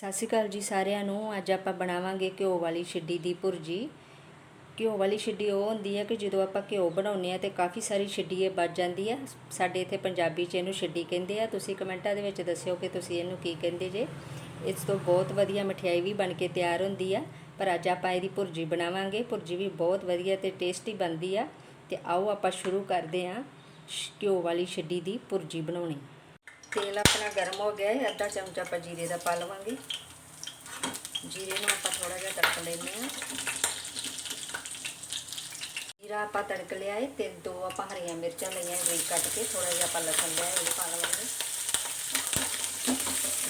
ਸਤਿ ਸ਼੍ਰੀ ਅਕਾਲ ਜੀ ਸਾਰਿਆਂ ਨੂੰ। ਅੱਜ ਆਪਾਂ ਬਣਾਵਾਂਗੇ ਘਿਓ ਵਾਲੀ ਛਿੱਡੀ ਦੀ ਭੁਰਜੀ। ਘਿਓ ਵਾਲੀ ਛਿੱਡੀ ਉਹ ਹੁੰਦੀ ਹੈ ਕਿ ਜਦੋਂ ਆਪਾਂ ਘਿਓ ਬਣਾਉਂਦੇ ਆ ਤੇ ਕਾਫੀ ਸਾਰੀ ਛਿੱਡੀ ਇਹ ਬਚ ਜਾਂਦੀ ਹੈ। ਸਾਡੇ ਇੱਥੇ ਪੰਜਾਬੀ 'ਚ ਇਹਨੂੰ ਛਿੱਡੀ ਕਹਿੰਦੇ ਆ। ਤੁਸੀਂ ਕਮੈਂਟਾਂ ਦੇ ਵਿੱਚ ਦੱਸਿਓ ਕਿ ਤੁਸੀਂ ਇਹਨੂੰ ਕੀ ਕਹਿੰਦੇ ਜੇ। ਇਸ ਤੋਂ ਬਹੁਤ ਵਧੀਆ ਮਠਿਆਈ ਵੀ ਬਣ ਕੇ ਤਿਆਰ ਹੁੰਦੀ ਆ। ਪਰ ਅੱਜ ਆਪਾਂ ਇਹਦੀ ਭੁਰਜੀ ਬਣਾਵਾਂਗੇ। ਭੁਰਜੀ ਵੀ ਬਹੁਤ ਵਧੀਆ ਤੇ ਟੇਸਟੀ ਬਣਦੀ ਆ। ਤੇ ਆਓ ਆਪਾਂ ਸ਼ੁਰੂ ਕਰਦੇ ਆ ਘਿਓ ਵਾਲੀ ਛਿੱਡੀ ਦੀ ਭੁਰਜੀ ਬਣਾਉਣੀ। ਤੇਲ ਆਪਣਾ ਗਰਮ ਹੋ ਗਿਆ ਹੈ ਅੱਧਾ ਚਮਚਾ ਆਪਾਂ ਜੀਰੇ ਦਾ ਪਾ ਲਵਾਂਗੇ ਜੀਰੇ ਨੂੰ ਆਪਾਂ ਥੋੜਾ ਜਿਹਾ ਤੜਕ ਲੈਂਦੇ ਹਾਂ ਜੀਰਾ ਆਪਾਂ ਤੜਕ ਲਿਆ ਹੈ ਤੇ ਦੋ ਆਪਾਂ ਹਰੀਆਂ ਮਿਰਚਾਂ ਲਈਆਂ ਬਰੀਕ ਕੱਟ ਕੇ ਥੋੜਾ ਜਿਹਾ ਆਪਾਂ ਲਸਣ ਲਿਆ ਇਹ ਪਾ ਲਵਾਂਗੇ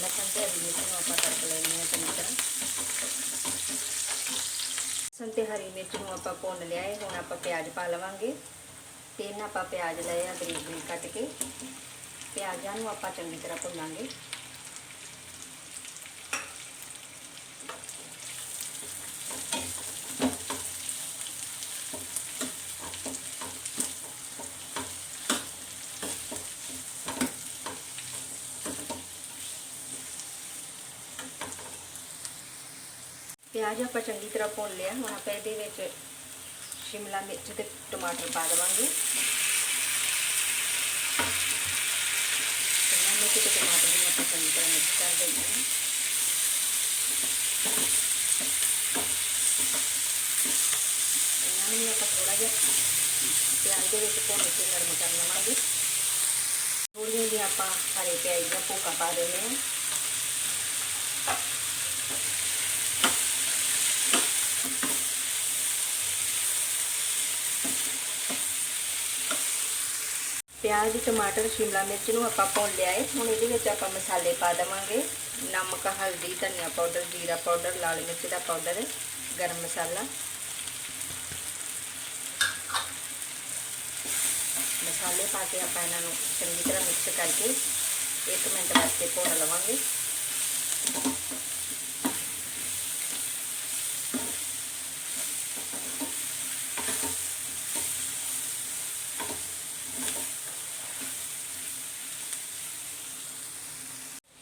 ਲਸਣ ਤੇ ਹਰੀ ਮਿਰਚ ਨੂੰ ਆਪਾਂ ਤੜਕ ਲੈਂਦੇ ਹਾਂ ਚੰਗੀ ਤਰ੍ਹਾਂ ਲਸਣ ਤੇ ਹਰੀ ਮਿਰਚ ਨੂੰ ਆਪਾਂ ਭੁੰਨ ਲਿਆ ਹੈ ਹੁਣ ਆਪਾਂ ਪਿਆਜ਼ ਪਾ ਲਵਾਂਗੇ ਤਿੰਨ ਆਪਾਂ ਪਿਆਜ਼ ਲਏ ਆ ਬਰੀਕ ਬਰੀਕ ਕੱਟ ਕੇ ਪਿਆਜ਼ਾਂ ਨੂੰ ਆਪਾਂ ਚੰਗੀ ਤਰ੍ਹਾਂ ਭੁੰਨਾਂਗੇ। ਪਿਆਜ਼ ਆਪਾਂ ਚੰਗੀ ਤਰ੍ਹਾਂ ਭੁੰਨ ਲਿਆ। ਹੁਣ ਆਪਾਂ ਇਹਦੇ ਵਿੱਚ ਸ਼ਿਮਲਾ ਮਿਰਚ ਤੇ ਟਮਾਟਰ ਪਾ ਦੇਵਾਂਗੇ ਸ਼ਿਮਲਾ ਮਿਰਚ ਤੇ ਟਮਾਟਰ ਨੂੰ ਆਪਾਂ ਚੰਗੀ ਤਰ੍ਹਾਂ ਮਿਕਸ ਕਰ ਦਿੰਦੇ ਹਾਂ ਇਹਨਾਂ ਨੂੰ ਵੀ ਆਪਾਂ ਥੋੜਾ ਜਿਹਾ ਪਿਆਜ਼ ਦੇ ਵਿੱਚ ਭੁੰਨ ਕੇ ਨਰਮ ਕਰ ਲਵਾਂਗੇ ਥੋੜ੍ਹੀਆਂ ਜਿਹੀਆਂ ਆਪਾਂ ਹਰੇ ਪਿਆਜ਼, ਟਮਾਟਰ, ਸ਼ਿਮਲਾ ਮਿਰਚ ਨੂੰ ਆਪਾਂ ਭੁੰਨ ਲਿਆ ਹੈ ਹੁਣ ਇਹਦੇ ਵਿੱਚ ਆਪਾਂ ਮਸਾਲੇ ਪਾ ਦੇਵਾਂਗੇ। ਨਮਕ, ਹਲਦੀ, ਧਨੀਆ ਪਾਊਡਰ, ਜੀਰਾ ਪਾਊਡਰ, ਲਾਲ ਮਿਰਚ ਦਾ ਪਾਊਡਰ ਗਰਮ ਮਸਾਲਾ। ਮਸਾਲੇ ਪਾ ਕੇ ਆਪਾਂ ਇਹਨਾਂ ਨੂੰ ਚੰਗੀ ਤਰ੍ਹਾਂ ਮਿਕਸ ਕਰਕੇ 1 ਮਿੰਟ ਵਾਸਤੇ ਭੁੰਨ ਲਵਾਂਗੇ।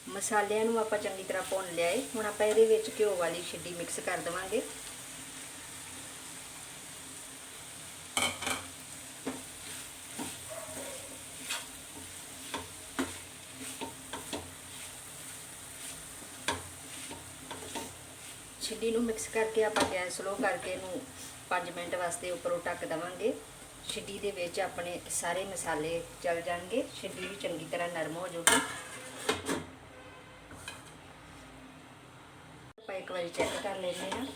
ਮਸਾਲਿਆਂ ਨੂੰ ਆਪਾਂ ਚੰਗੀ ਤਰ੍ਹਾਂ ਭੁੰਨ ਲਿਆ ਹੈ ਹੁਣ ਆਪਾਂ ਇਹਦੇ ਵਿੱਚ ਘਿਓ ਵਾਲੀ ਛਿੱਡੀ ਮਿਕਸ ਕਰ ਦੇਵਾਂਗੇ। ਛਿੱਡੀ ਨੂੰ ਮਿਕਸ ਕਰਕੇ ਆਪਾਂ ਗੈਸ ਸਲੋ ਕਰਕੇ ਇਹਨੂੰ 5 ਮਿੰਟ ਵਾਸਤੇ ਉੱਪਰੋਂ ਢੱਕ ਦੇਵਾਂਗੇ। ਛਿੱਡੀ ਦੇ ਵਿੱਚ ਆਪਣੇ ਸਾਰੇ ਮਸਾਲੇ ਚਲ ਜਾਣਗੇ। ਛਿੱਡੀ ਵੀ ਚੰਗੀ ਤਰ੍ਹਾਂ ਨਰਮ ਹੋ ਜਾਊਗੀ। ਇੱਕ ਵਾਰੀ ਚੈੱਕ ਕਰ ਲੈਂਦੇ ਹਾਂ।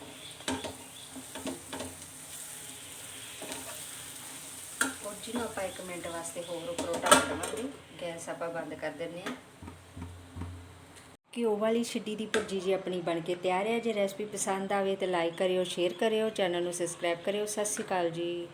ਉਹ ਜਿਹਨੂੰ ਆਪਾਂ 1 ਮਿੰਟ ਵਾਸਤੇ ਹੋਰ ਉੱਪਰੋਂ ਢੱਕ ਦੇਵਾਂਗੇ। ਗੈਸ ਆਪਾਂ ਬੰਦ ਕਰ ਦਿੰਦੇ ਹਾਂ। ਘਿਓ ਵਾਲੀ ਛਿੱਡੀ ਦੀ ਭੁਰਜੀ ਜੀ ਆਪਣੀ ਬਣ ਕੇ ਤਿਆਰ ਹੈ। ਜੇ ਰੈਸਪੀ ਪਸੰਦ ਆਵੇ ਤਾਂ ਲਾਈਕ ਕਰਿਓ ਸ਼ੇਅਰ ਕਰਿਓ ਚੈਨਲ ਨੂੰ ਸਬਸਕ੍ਰਾਈਬ ਕਰਿਓ। ਸਤਿ ਸ਼੍ਰੀ ਅਕਾਲ ਜੀ।